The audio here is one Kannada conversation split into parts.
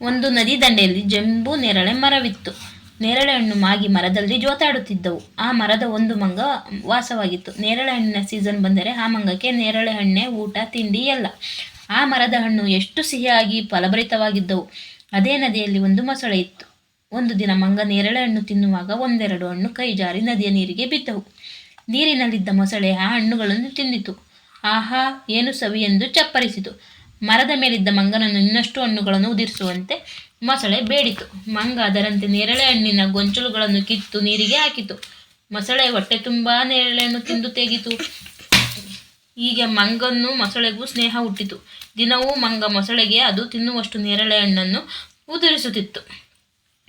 ಒಂದು ನದಿ ದಂಡೆಯಲ್ಲಿ ಜಂಬು ನೇರಳೆ ಮರವಿತ್ತು. ನೇರಳೆ ಹಣ್ಣು ಮಾಗಿ ಮರದಲ್ಲಿ ಜೋತಾಡುತ್ತಿದ್ದವು. ಆ ಮರದ ಒಂದು ಮಂಗ ವಾಸವಾಗಿತ್ತು. ನೇರಳೆ ಹಣ್ಣಿನ ಸೀಸನ್ ಬಂದರೆ ಆ ಮಂಗಕ್ಕೆ ನೇರಳೆ ಹಣ್ಣೆ ಊಟ, ತಿಂಡಿ ಎಲ್ಲ. ಆ ಮರದ ಹಣ್ಣು ಎಷ್ಟು ಸಿಹಿಯಾಗಿ ಫಲಭರಿತವಾಗಿದ್ದವು. ಅದೇ ನದಿಯಲ್ಲಿ ಒಂದು ಮೊಸಳೆ ಇತ್ತು. ಒಂದು ದಿನ ಮಂಗ ನೇರಳೆ ಹಣ್ಣು ತಿನ್ನುವಾಗ ಒಂದೆರಡು ಹಣ್ಣು ಕೈ ಜಾರಿ ನದಿಯ ನೀರಿಗೆ ಬಿದ್ದವು. ನೀರಿನಲ್ಲಿದ್ದ ಮೊಸಳೆ ಆ ಹಣ್ಣುಗಳನ್ನು ತಿಂದಿತು. ಆಹಾ, ಏನು ಸವಿ ಎಂದು ಚಪ್ಪರಿಸಿತು. ಮರದ ಮೇಲಿದ್ದ ಮಂಗನನ್ನು ಇನ್ನಷ್ಟು ಹಣ್ಣುಗಳನ್ನು ಉದಿರಿಸುವಂತೆ ಮೊಸಳೆ ಬೇಡಿತು. ಮಂಗ ಅದರಂತೆ ನೇರಳೆ ಹಣ್ಣಿನ ಗೊಂಚಲುಗಳನ್ನು ಕಿತ್ತು ನೀರಿಗೆ ಹಾಕಿತು. ಮೊಸಳೆ ಹೊಟ್ಟೆ ತುಂಬಾ ನೇರಳೆಯನ್ನು ತಿಂದು ತೆಗಿತು. ಹೀಗೆ ಮಂಗನ್ನು ಮೊಸಳೆಗೂ ಸ್ನೇಹ ಹುಟ್ಟಿತು. ದಿನವೂ ಮಂಗ ಮೊಸಳೆಗೆ ಅದು ತಿನ್ನುವಷ್ಟು ನೇರಳೆ ಹಣ್ಣನ್ನು ಉದುರಿಸುತ್ತಿತ್ತು.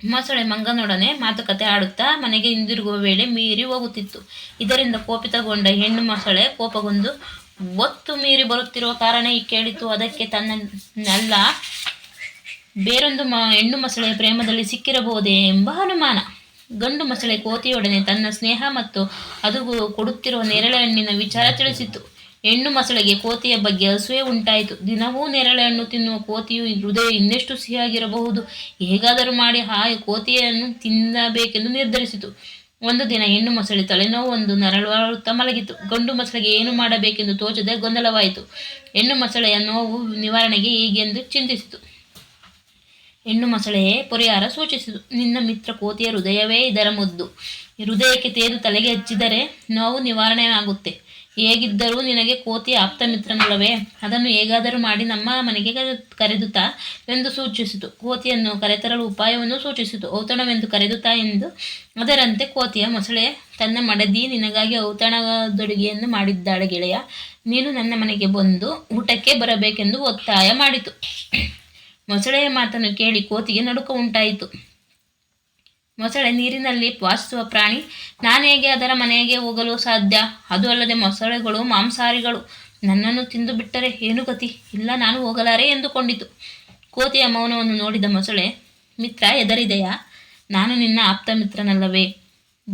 ಮೊಸಳೆ ಮಂಗನೊಡನೆ ಮಾತುಕತೆ ಆಡುತ್ತಾ ಮನೆಗೆ ಹಿಂದಿರುಗುವ ವೇಳೆ ಮೀರಿ ಹೋಗುತ್ತಿತ್ತು. ಇದರಿಂದ ಕೋಪಿತಗೊಂಡ ಹೆಣ್ಣು ಮೊಸಳೆ ಕೋಪಗೊಂಡು ಒತ್ತು ಮೀರಿ ಬರುತ್ತಿರುವ ಕಾರಣ ಈ ಕೇಳಿತು ಅದಕ್ಕೆ ತನ್ನಲ್ಲ ಬೇರೊಂದು ಮ, ಹೆಣ್ಣು ಮಸಳೆ ಪ್ರೇಮದಲ್ಲಿ ಸಿಕ್ಕಿರಬಹುದೇ ಎಂಬ ಅನುಮಾನ. ಗಂಡು ಮಸಳೆ ಕೋತಿಯೊಡನೆ ತನ್ನ ಸ್ನೇಹ ಮತ್ತು ಅದು ಕೊಡುತ್ತಿರುವ ನೇರಳೆ ಹಣ್ಣಿನ ವಿಚಾರ ತಿಳಿಸಿತು ಹೆಣ್ಣು ಮಸಳೆಗೆ ಕೋತಿಯ ಬಗ್ಗೆ ಅಸೂಯೆ ಉಂಟಾಯಿತು. ದಿನವೂ ನೇರಳೆ ಹಣ್ಣು ತಿನ್ನುವ ಕೋತಿಯು ಹೃದಯ ಇನ್ನೆಷ್ಟು ಸಿಹಿಯಾಗಿರಬಹುದು? ಹೇಗಾದರೂ ಮಾಡಿ ಆ ಕೋತಿಯನ್ನು ತಿನ್ನಬೇಕೆಂದು ನಿರ್ಧರಿಸಿತು. ಒಂದು ದಿನ ಹೆಣ್ಣು ಮೊಸಳೆ ತಲೆನೋವು ಒಂದು ನರಳುತ್ತಾ ಮಲಗಿತು ಗಂಡು ಮೊಸಳೆಗೆ ಏನು ಮಾಡಬೇಕೆಂದು ತೋಚದೆ ಗೊಂದಲವಾಯಿತು. ಹೆಣ್ಣು ಮೊಸಳೆಯ ನೋವು ನಿವಾರಣೆಗೆ ಹೀಗೆಂದು ಚಿಂತಿಸಿತು. ಹೆಣ್ಣು ಮೊಸಳೆಯೇ ಪರಿಹಾರ ಸೂಚಿಸಿತು. ನಿನ್ನ ಮಿತ್ರ ಕೋತಿಯ ಹೃದಯವೇ ಇದರ ಮುದ್ದು. ಹೃದಯಕ್ಕೆ ತೇದು ತಲೆಗೆ ಹಚ್ಚಿದರೆ ನೋವು ನಿವಾರಣೆ ಆಗುತ್ತೆ ಹೇಗಿದ್ದರೂ ನಿನಗೆ ಕೋತಿ ಆಪ್ತ ಮಿತ್ರನಲ್ಲವೇ? ಅದನ್ನು ಹೇಗಾದರೂ ಮಾಡಿ ನಮ್ಮ ಮನೆಗೆ ಕರೆದುತ್ತಾ ಎಂದು ಸೂಚಿಸಿತು. ಕೋತಿಯನ್ನು ಕರೆತರಲು ಉಪಾಯವನ್ನು ಸೂಚಿಸಿತು. ಔತಣವೆಂದು ಕರೆದುತ್ತಾ ಎಂದು ಅದರಂತೆ ಕೋತಿಯ ಮೊಸಳೆ ತನ್ನ ಮಡದಿ ನಿನಗಾಗಿ ಔತಣದೊಡುಗೆಯನ್ನು ಮಾಡಿದ್ದಾಳೆ ಗೆಳೆಯ. ನೀನು ನನ್ನ ಮನೆಗೆ ಬಂದು ಊಟಕ್ಕೆ ಬರಬೇಕೆಂದು ಒತ್ತಾಯ ಮಾಡಿತು. ಮೊಸಳೆಯ ಮಾತನ್ನು ಕೇಳಿ ಕೋತಿಗೆ ನಡುಕ ಉಂಟಾಯಿತು. ಮೊಸಳೆ ನೀರಿನಲ್ಲಿ ವಾಸಿಸುವ ಪ್ರಾಣಿ ನಾನು ಹೇಗೆ ಅದರ ಮನೆಗೆ ಹೋಗಲು ಸಾಧ್ಯ? ಅದು ಅಲ್ಲದೆ ಮೊಸಳೆಗಳು, ಮಾಂಸಾಹಾರಿಗಳು ನನ್ನನ್ನು ತಿಂದು ಬಿಟ್ಟರೆ ಏನು ಗತಿ? ಇಲ್ಲ, ನಾನು ಹೋಗಲಾರೆ ಎಂದುಕೊಂಡಿತು ಕೋತಿಯ ಮೌನವನ್ನು ನೋಡಿದ ಮೊಸಳೆ, ಮಿತ್ರ ಎದರಿದೆಯಾ ನಾನು ನಿನ್ನ ಆಪ್ತ ಮಿತ್ರನಲ್ಲವೇ.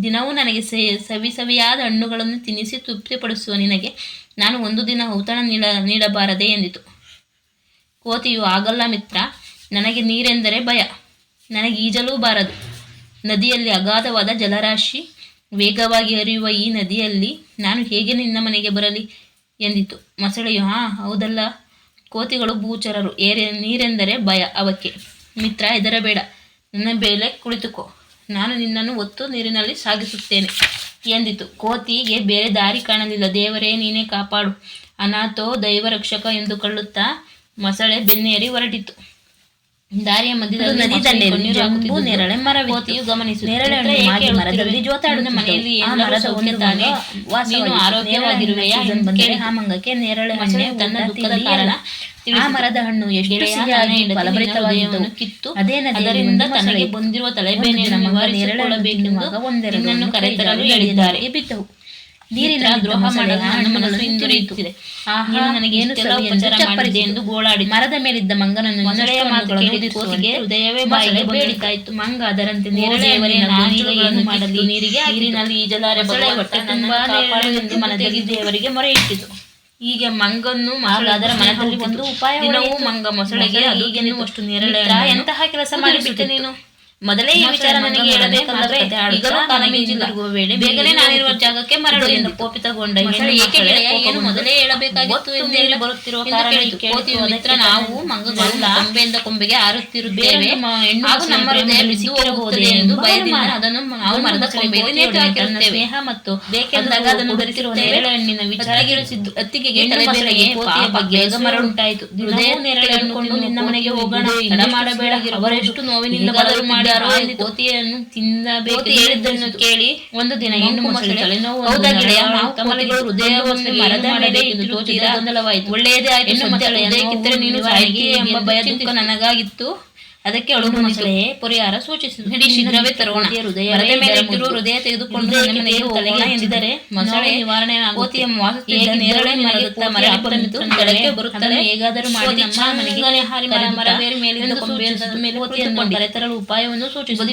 ದಿನವೂ ನನಗೆ ಸವಿ ಸವಿಯಾದ ಹಣ್ಣುಗಳನ್ನು ತಿನ್ನಿಸಿ ತೃಪ್ತಿಪಡಿಸುವ ನಿನಗೆ ನಾನು ಒಂದು ದಿನ ಔತಣ ನೀಡ, ನೀಡಬಾರದೆ ಎಂದಿತು. ಕೋತಿಯು, ಆಗಲ್ಲ ಮಿತ್ರ, ನನಗೆ ನೀರೆಂದರೆ ಭಯ. ನನಗೆ ಈಜಲೂ ಬಾರದು. ನದಿಯಲ್ಲಿ ಅಗಾಧವಾದ ಜಲರಾಶಿ ವೇಗವಾಗಿ ಹರಿಯುವ ಈ ನದಿಯಲ್ಲಿ ನಾನು ಹೇಗೆ ನಿನ್ನ ಮನೆಗೆ ಬರಲಿ? ಎಂದಿತು. ಮೊಸಳೆಯು, ಹಾ, ಹೌದಲ್ಲ. ಕೋತಿಗಳು ಭೂಚರರು. ಏರೆ, ನೀರೆಂದರೆ ಭಯ. ಅವಕ್ಕೆ ಮಿತ್ರ, ಹೆದರಬೇಡ. ನನ್ನ ಬೇಲೆ ಕುಳಿತುಕೋ. ನಾನು ನಿನ್ನನ್ನು ಒತ್ತು ನೀರಿನಲ್ಲಿ ಸಾಗಿಸುತ್ತೇನೆ. ಎಂದಿತು. ಕೋತಿಗೆ ಬೇರೆ ದಾರಿ ಕಾಣಲಿಲ್ಲ. ದೇವರೇ, ನೀನೇ ಕಾಪಾಡು. ಅನಾಥೋ ದೈವರಕ್ಷಕ ಎಂದು ಕಳ್ಳುತ್ತಾ ಮೊಸಳೆ ಬೆನ್ನೇರಿ ಹೊರಟಿತು. ದಾರಿಯ ಮಧ್ಯದಲ್ಲಿ ನದಿ ದಂಡೆಯಲ್ಲಿ ನೇರಳೆ ಗಮನಿಸು ನೇರಳೆ ಮಾಗಿ ಮರದಲ್ಲಿ ಜೋತಾಡುವ ಮನೆಯಲ್ಲಿ ಆ ಮರದ ಒಂದು ತಾನೇ ನೀನು ಆರೋಗ್ಯವಾಗಿರುವೆಯಾ ಬಂದರೆ ಆ ಮಂಗಕ್ಕೆ ನೇರಳೆ ಹಣ್ಣೆ ತನ್ನ ದುಃಖದ ಕಾರಣ ಆ ಮರದ ಹಣ್ಣು ಎಷ್ಟು ಸಿಹಿಯಾಗಿ ಫಲಭರಿತವಾಗಿದ್ದವು ಕಿತ್ತು. ಅದೇ ನದಿಯಿಂದ ತನಗೆ ಬಂದಿರುವ ತಲೆಬೇನೆಯನ್ನು ನಿವಾರಿಸಿಕೊಳ್ಳಬೇಕೆಂದು ಒಂದೆರಡನ್ನು ಕರೆತರಲು ಹೇಳಿದ್ದಾರೆ. ಬಿದ್ದವು. ನೀರಿನ ದ್ರೋಹ ಮಾಡಲು ನನ್ನ ಮನಸ್ಸು ಹಿಂದುರಿಯುತ್ತಿದೆ ಆಹಾ ನನಗೆ ಏನು ಉಪಚಾರ ಮಾಡಿದೆ ಎಂದು ಗೋಳಾಡಿ ಮರದ ಮೇಲಿದ್ದ ಮಂಗನನ್ನು ಮೊಸಳೆಯ ಹೃದಯವೇ ಬಾಯಿಗೆ ಮಂಗ ಅದರಂತೆ ನೇರಳೆಯವರೇ ಮಾಡಲಿ? ನೀರಿಗೆ ನೀರಿನಲ್ಲಿ ಈಜಲಾರೆ ಮೊಸಳೆ ಹೊಟ್ಟೆ ತುಂಬಾ ಮನದಲ್ಲಿ ದೇವರಿಗೆ ಮೊರೆ ಇಟ್ಟಿತು ಹೀಗೆ ಮಂಗನ್ನು ಮಗಳು ಅದರ ಮನದಲ್ಲಿ ಒಂದು ಉಪಾಯ ದಿನವೂ ಮಂಗ ಮೊಸಳೆಗೆ ಈಗೆನ್ನುವಷ್ಟು ನೇರಳೆ ಎಂತಹ ಕೆಲಸ ಮಾಡಿಬಿಟ್ಟೆ ನೀನು? ಮೊದಲೇ ಈ ವಿಚಾರ ನನಗೆ ಹೇಳಬೇಕಲ್ಲವೇ ಈಗಲೂ ಕಾಲ ಮೀಜಿರುವ ವೇಳೆ ಬೇಗನೆ ನಾನಿರುವ ಜಾಗಕ್ಕೆ ಮರಳು ಎಂದು ಕೋಪಿತಗೊಂಡ ಹೆಣ್ಣು ಏಕೆ ಗೆಳೆಯ ಏನು ಮೊದಲೇ ಹೇಳಬೇಕಾಗಿತ್ತು ಎಂದು ಹೇಳಿ ಬರುತ್ತಿರುವ ಕಾರಣ ಕೋತಿಯು ಮಿತ್ರ ನಾವು ಮಂಗಗಳು ಕೊಂಬೆಯಿಂದ ಕೊಂಬೆಗೆ ಹಾರುತ್ತಿರುತ್ತೇವೆ ಹಾಗೂ ನಮ್ಮ ಹೃದಯದಲ್ಲಿ ಸಿಕ್ಕಿರಬಹುದೇ ಎಂದು ಭಯದಿಂದ ಅದನ್ನು ನಾವು ಮರದ ಕೊಂಬೆಗೆ ನೇತು ಹಾಕಿರುತ್ತೇವೆ ಸ್ನೇಹ ಮತ್ತು ಬೇಕೆಂದಾಗ ಅದನ್ನು ಧರಿಸಿರುವ ನೇರಳೆ ಹಣ್ಣಿನ ವಿಚಾರ ಗಿಳಿಸಿದ್ದು ಅತ್ತಿಗೆಗೆ ತಲೆಬೇರೆಗೆ ಕೋತಿಯ ಬಗ್ಗೆ ಮರಳುಂಟಾಯಿತು. ಹೃದಯ ನೇರಳೆ ಹಣ್ಣುಕೊಂಡು ನಿನ್ನ ಮನೆಗೆ ಹೋಗೋಣ. ಮಾಡಬೇಡ. ಅವರೆಷ್ಟು ನೋವಿನಿಂದ ಬದಲು ಮಾಡಿದಾರೋ ಕೋತಿಯನ್ನು ತಿನ್ನಬೇಕು ಹೇಳಿದ್ದನ್ನು ಕೇಳಿ ಒಂದು ದಿನ ಹೆಣ್ಣು ಮೊಸಳೆ ತಲೆನೋವು ಹೌದಾ ಗೆಳೆಯ ನಾವು ತಮ್ಮಲಿಗಳು ಹೃದಯವನ್ನು ಮರದ ಮೇಲೆ ಎಂದು ತೋಚಿದ ಗೊಂದಲವಾಯಿತು ಒಳ್ಳೆಯದೇ ಆಯ್ತು ಹೆಣ್ಣು ಮೊಸಳೆ ನೀನು ಸಾಯಿಗೆ ಎಂಬ ಭಯ ದುಃಖ ನನಗಾಗಿತ್ತು. ಅದಕ್ಕೆ ಅಳುಗು ಮೊಸಳೆ ಪರಿಹಾರ ಸೂಚಿಸಿತು. ಹಿಡಿ ಶೀಘ್ರವೇ ತರೋಣ ಹೃದಯ ಮೇಲೆ ಇಟ್ಟಿರುವ ಹೃದಯ ತೆಗೆದುಕೊಂಡು ತಲೆಗೆ ಎಂದಿದರೆ ಮೊಸಳೆ ನಿವಾರಣೆ ಕೋತಿಯ ವಾಸುತ್ತಿದ್ದ ನೇರಳೆ ಮರದತ್ತ ಮರ ಬಂತು ಕೆಳಗೆ ಬರುತ್ತಲೇ ಹೇಗಾದರೂ ಮಾಡಿ ನಮ್ಮ ಮನೆಗೆ ಹಾರಿ ಮರ ಮರ ಬೇರೆ ಮೇಲಿಂದ ಕೊಂಬೆ ಮೇಲೆ ಕೋತಿಯನ್ನು ಕರೆತರಲು ಉಪಾಯವನ್ನು ಸೂಚಿಸಿತು.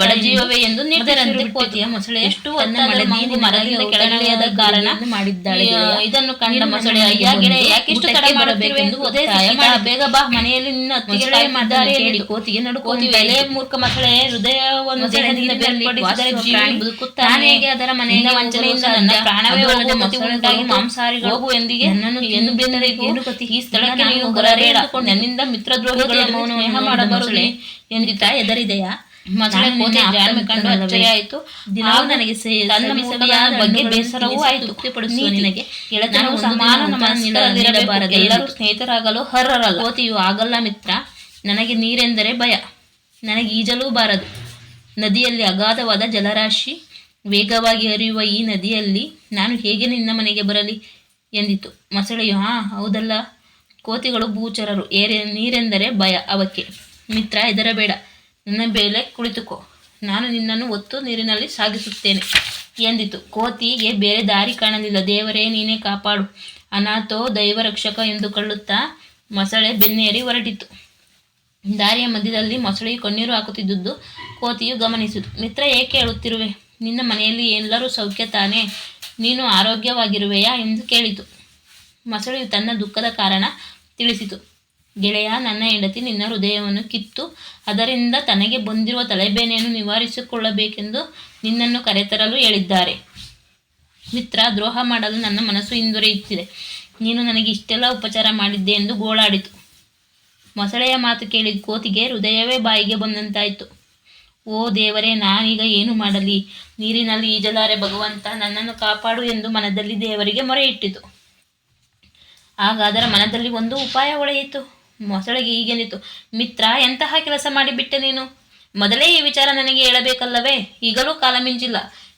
ಬಡ ಜೀವವೇ ಎಂದು ನಿರ್ಧರಂತೆ ಕೋತಿಯ ಮೊಸಳೆ ಎಷ್ಟು ಮಳೆ ನೀರು ಮರದಿಂದ ಕೆಳಗಿಳಿಯದ ಕಾರಣ ಮಾಡಿದ್ದಾಳೆ ಇದನ್ನು ಕಂಡ ಮೊಸಳೆ ಅಯ್ಯ ಗೆಳೆಯ ಯಾಕಿಷ್ಟು ತಡ ಮಾಡಬೇಕೆಂದು ಬೇಗ ಬಾ ಮನೆಯಲ್ಲಿ ನಿನ್ನ ಅತ್ತಿಗೆ ಹೇಳಿದ್ದಾರೆ ಕೇಳಿ ಕೋತಿಗೆ ನಡುಕೋತಿ ಎಲೆ ಮೂರ್ಖ ಮಕ್ಕಳೇ ಹೃದಯವನ್ನು ದೇಹದಿಂದ ಬೇರ್ಪಡಿಸಿದರೆ ಜೀವಿ ಬದುಕುತ್ತಾನೆ ಹೇಗೆ ಅದರ ಮನೆಯಿಂದ ವಂಚನೆಯಿಂದ ನನ್ನ ಪ್ರಾಣವೇ ಹೋಗುವ ಮತಿ ಉಂಟಾಗಿ ಮಾಂಸಾಹಾರಿಗಳು ಹೋಗು ಎಂದಿಗೆ? ನನ್ನನ್ನು ಎಂದು ಗತಿ? ಈ ಸ್ಥಳಕ್ಕೆ ನೀವು ನನ್ನಿಂದ ಮಿತ್ರದ್ರೋಹಿಗಳನ್ನು ಸ್ನೇಹ ಮಾಡಬಾರದು ಎಂದಿತ ಎದರಿದೆಯಾ ಕೋತಿ ಕಂಡು ದಿನವೂ ನನಗೆ ಬಗ್ಗೆ ಬೇಸರವೂ ಆಯಿತು? ತೃಪ್ತಿಪಡಿಸುವ ನಿನಗೆ. ಗೆಳತನವು ಸಮಾನ ಎಲ್ಲರೂ ಸ್ನೇಹಿತರಾಗಲು ಹರ್ರಲ್ಲ ಕೋತಿಯು ಆಗಲ್ಲ ಮಿತ್ರ ನನಗೆ ನೀರೆಂದರೆ ಭಯ. ನನಗೆ ಈಜಲೂ ಬಾರದು ನದಿಯಲ್ಲಿ ಅಗಾಧವಾದ ಜಲರಾಶಿ ವೇಗವಾಗಿ ಹರಿಯುವ ಈ ನದಿಯಲ್ಲಿ ನಾನು ಹೇಗೆ ನಿನ್ನ ಮನೆಗೆ ಬರಲಿ? ಎಂದಿತು. ಮೊಸಳೆಯು, ಹಾ, ಹೌದಲ್ಲ. ಕೋತಿಗಳು ಭೂಚರರು. ಏರೆ, ನೀರೆಂದರೆ ಭಯ. ಅವಕ್ಕೆ ಮಿತ್ರ ಹೆದರಬೇಡ. ನನ್ನ ಮೇಲೆ ಕುಳಿತುಕೋ. ನಾನು ನಿನ್ನನ್ನು ಒತ್ತು ನೀರಿನಲ್ಲಿ ಸಾಗಿಸುತ್ತೇನೆ. ಎಂದಿತು. ಕೋತಿಗೆ ಬೇರೆ ದಾರಿ ಕಾಣಲಿಲ್ಲ. ದೇವರೇ, ನೀನೇ ಕಾಪಾಡು. ಅನಾಥೋ ದೈವ ರಕ್ಷಕ ಎಂದುಕೊಳ್ಳುತ್ತಾ ಮೊಸಳೆ ಬೆನ್ನೇರಿ ಹೊರಟಿತು. ದಾರಿಯ ಮಧ್ಯದಲ್ಲಿ ಮೊಸಳೆಯು ಕಣ್ಣೀರು ಹಾಕುತ್ತಿದ್ದುದು, ಕೋತಿಯು ಗಮನಿಸಿತು. ಮಿತ್ರ, ಏಕೆ ಹೇಳುತ್ತಿರುವೆ ನಿನ್ನ ಮನೆಯಲ್ಲಿ ಎಲ್ಲರೂ ಸೌಖ್ಯ ತಾನೇ? ನೀನು ಆರೋಗ್ಯವಾಗಿರುವೆಯಾ? ಎಂದು ಕೇಳಿತು. ಮೊಸಳೆಯು ತನ್ನ ದುಃಖದ ಕಾರಣ ತಿಳಿಸಿತು. ಗೆಳೆಯ, ನನ್ನ ಹೆಂಡತಿ ನಿನ್ನ ಹೃದಯವನ್ನು ಕಿತ್ತು, ಅದರಿಂದ ತನಗೆ ಬಂದಿರುವ ತಲೆಬೇನೆಯನ್ನು ನಿವಾರಿಸಿಕೊಳ್ಳಬೇಕೆಂದು ನಿನ್ನನ್ನು ಕರೆತರಲು ಹೇಳಿದ್ದಾರೆ. ಮಿತ್ರ, ದ್ರೋಹ ಮಾಡಲು ನನ್ನ ಮನಸ್ಸು ಹಿಂದೊರೆಯುತ್ತಿದೆ ನೀನು ನನಗೆ ಇಷ್ಟೆಲ್ಲ ಉಪಚಾರ ಮಾಡಿದ್ದೆ ಎಂದು ಗೋಳಾಡಿತು. ಮೊಸಳೆಯ ಮಾತು ಕೇಳಿದ ಕೋತಿಗೆ ಹೃದಯವೇ ಬಾಯಿಗೆ ಬಂದಂತಾಯಿತು. ಓ ದೇವರೇ ನಾನೀಗ ಏನು ಮಾಡಲಿ? ನೀರಿನಲ್ಲಿ ಈಜಲಾರೆ ಭಗವಂತ, ನನ್ನನ್ನು ಕಾಪಾಡು ಎಂದು ಮನದಲ್ಲಿ ದೇವರಿಗೆ ಮೊರೆ ಇಟ್ಟಿತು ಆಗ ಅದರ ಮನದಲ್ಲಿ ಒಂದು ಉಪಾಯ ಒಳೆಯಿತು. ಮೊಸಳೆಗೆ ಹೀಗೆಂದಿತು ಮಿತ್ರ, ಎಂತಹ ಕೆಲಸ ಮಾಡಿಬಿಟ್ಟೆ ನೀನು? ಮೊದಲೇ ಈ ವಿಚಾರ ನನಗೆ ಹೇಳಬೇಕಲ್ಲವೇ? ಈಗಲೂ ಕಾಲ ಮಿಂಚಿಲ್ಲ.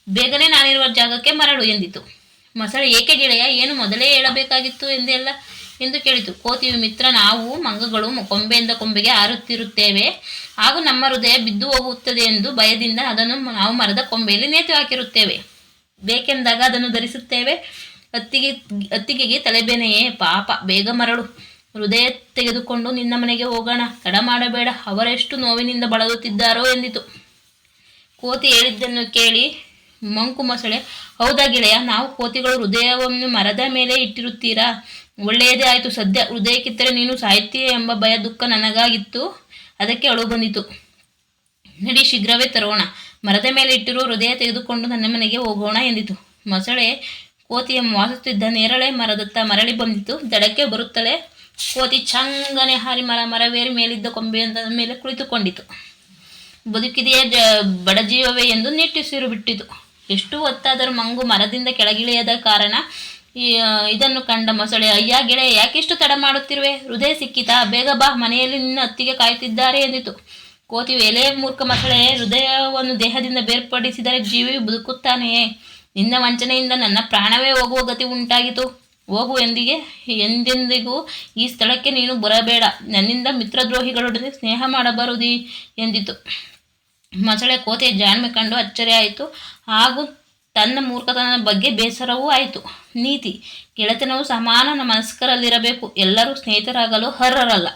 ಬೇಗನೆ ನಾನಿರುವ ಜಾಗಕ್ಕೆ ಮರಳು ಎಂದಿತು. ಮೊಸಳೆ, ಏಕೆ ಗೆಳೆಯ, ಏನು ಮೊದಲೇ ಹೇಳಬೇಕಾಗಿತ್ತು? ಎಂದೆಲ್ಲ ಎಂದು ಕೇಳಿತು. ಕೋತಿಯು, ಮಿತ್ರ, ನಾವು ಮಂಗಗಳು ಕೊಂಬೆಯಿಂದ ಕೊಂಬೆಗೆ ಹಾರುತ್ತಿರುತ್ತೇವೆ ಹಾಗೂ ನಮ್ಮ ಹೃದಯ ಬಿದ್ದು ಹೋಗುತ್ತದೆ ಎಂದು ಭಯದಿಂದ ಅದನ್ನು ನಾವು ಮರದ ಕೊಂಬೆಯಲ್ಲಿ ನೇತು ಹಾಕಿರುತ್ತೇವೆ. ಬೇಕೆಂದಾಗ ಅದನ್ನು ಧರಿಸುತ್ತೇವೆ. ಅತ್ತಿಗೆ, ಅತ್ತಿಗೆಗೆ ತಲೆಬೇನೆಯೇ ಪಾಪ. ಬೇಗ ಮರಳು. ಹೃದಯ ತೆಗೆದುಕೊಂಡು ನಿನ್ನ ಮನೆಗೆ ಹೋಗೋಣ. ತಡ ಮಾಡಬೇಡ. ಅವರೆಷ್ಟು ನೋವಿನಿಂದ ಬಳಲುತ್ತಿದ್ದಾರೋ ಎಂದಿತು. ಕೋತಿ ಹೇಳಿದ್ದನ್ನು ಕೇಳಿ ಮಂಕು ಮೊಸಳೆ ಹೌದಾ ಗೆಳೆಯ, ನಾವು ಕೋತಿಗಳು ಹೃದಯವನ್ನು ಮರದ ಮೇಲೆ ಇಟ್ಟಿರುತ್ತೀರಾ? ಒಳ್ಳೆಯದೇ ಆಯಿತು. ಸದ್ಯ ಹೃದಯ ಕಿತ್ತರೆ ನೀನು ಸಾಹಿತ್ಯ ಎಂಬ ಭಯ ದುಃಖ ನನಗಾಗಿತ್ತು. ಅದಕ್ಕೆ ಅಳು ಬಂದಿತು. ನಡಿ, ಶೀಘ್ರವೇ ತರೋಣ. ಮರದ ಮೇಲೆ ಇಟ್ಟಿರುವ ಹೃದಯ ತೆಗೆದುಕೊಂಡು ನನ್ನ ಮನೆಗೆ ಹೋಗೋಣ ಎಂದಿತು. ಮೊಸಳೆ ಕೋತಿಯ ವಾಸುತ್ತಿದ್ದ ನೇರಳೆ ಮರದತ್ತ ಮರಳಿ ಬಂದಿತು. ದಡಕ್ಕೆ ಬರುತ್ತಲೇ ಕೋತಿ ಚಂಗನೆ ಹಾರಿ ಮರ, ಮರವೇರಿ ಮೇಲಿದ್ದ ಕೊಂಬೆಯೊಂದರ ಮೇಲೆ ಕುಳಿತುಕೊಂಡಿತು. ಬದುಕಿದೆಯೇ ಜ, ಬಡಜೀವವೇ ಎಂದು ನಿಟ್ಟುಸಿರು ಬಿಟ್ಟಿತು. ಎಷ್ಟು ಹೊತ್ತಾದರೂ ಮಂಗು ಮರದಿಂದ ಕೆಳಗಿಳಿಯದ ಕಾರಣ ಇದನ್ನು ಕಂಡ ಮೊಸಳೆ, ಅಯ್ಯ ಗೆಳೆ ಯಾಕಿಷ್ಟು ತಡ ಮಾಡುತ್ತಿರುವೆ? ಹೃದಯ ಸಿಕ್ಕಿತಾ? ಬೇಗ ಬಾ, ಮನೆಯಲ್ಲಿ ನಿನ್ನ ಅತ್ತಿಗೆ ಕಾಯುತ್ತಿದ್ದಾರೆ ಎಂದಿತು. ಕೋತಿ ಎಲೆ ಮೂರ್ಖ ಮೊಸಳೆ ಹೃದಯವನ್ನು ದೇಹದಿಂದ ಬೇರ್ಪಡಿಸಿದರೆ ಜೀವಿ ಬದುಕುತ್ತಾನೆಯೇ? ನಿನ್ನ ವಂಚನೆಯಿಂದ ನನ್ನ ಪ್ರಾಣವೇ ಹೋಗುವ ಗತಿ ಉಂಟಾಗಿತು ಹೋಗು ಎಂದಿಗೆ, ಎಂದೆಂದಿಗೂ ಈ ಸ್ಥಳಕ್ಕೆ ನೀನು ಬರಬೇಡ. ನನ್ನಿಂದ ಮಿತ್ರದ್ರೋಹಿಗಳೊಡನೆ ಸ್ನೇಹ ಮಾಡಬಾರದು ಎಂದಿತು. ಮೊಸಳೆ ಕೋತೆಯ ಜಾಣ್ಮೆ ಕಂಡು ಅಚ್ಚರಿಯಾಯಿತು. ಹಾಗೂ ತನ್ನ ಮೂರ್ಖತನದ ಬಗ್ಗೆ ಬೇಸರವೂ ಆಯಿತು. ನೀತಿ ಗೆಳೆತನವು ಸಮಾನ ಮನಸ್ಕರಲ್ಲಿರಬೇಕು. ಎಲ್ಲರೂ ಸ್ನೇಹಿತರಾಗಲು ಅರ್ಹರಲ್ಲ.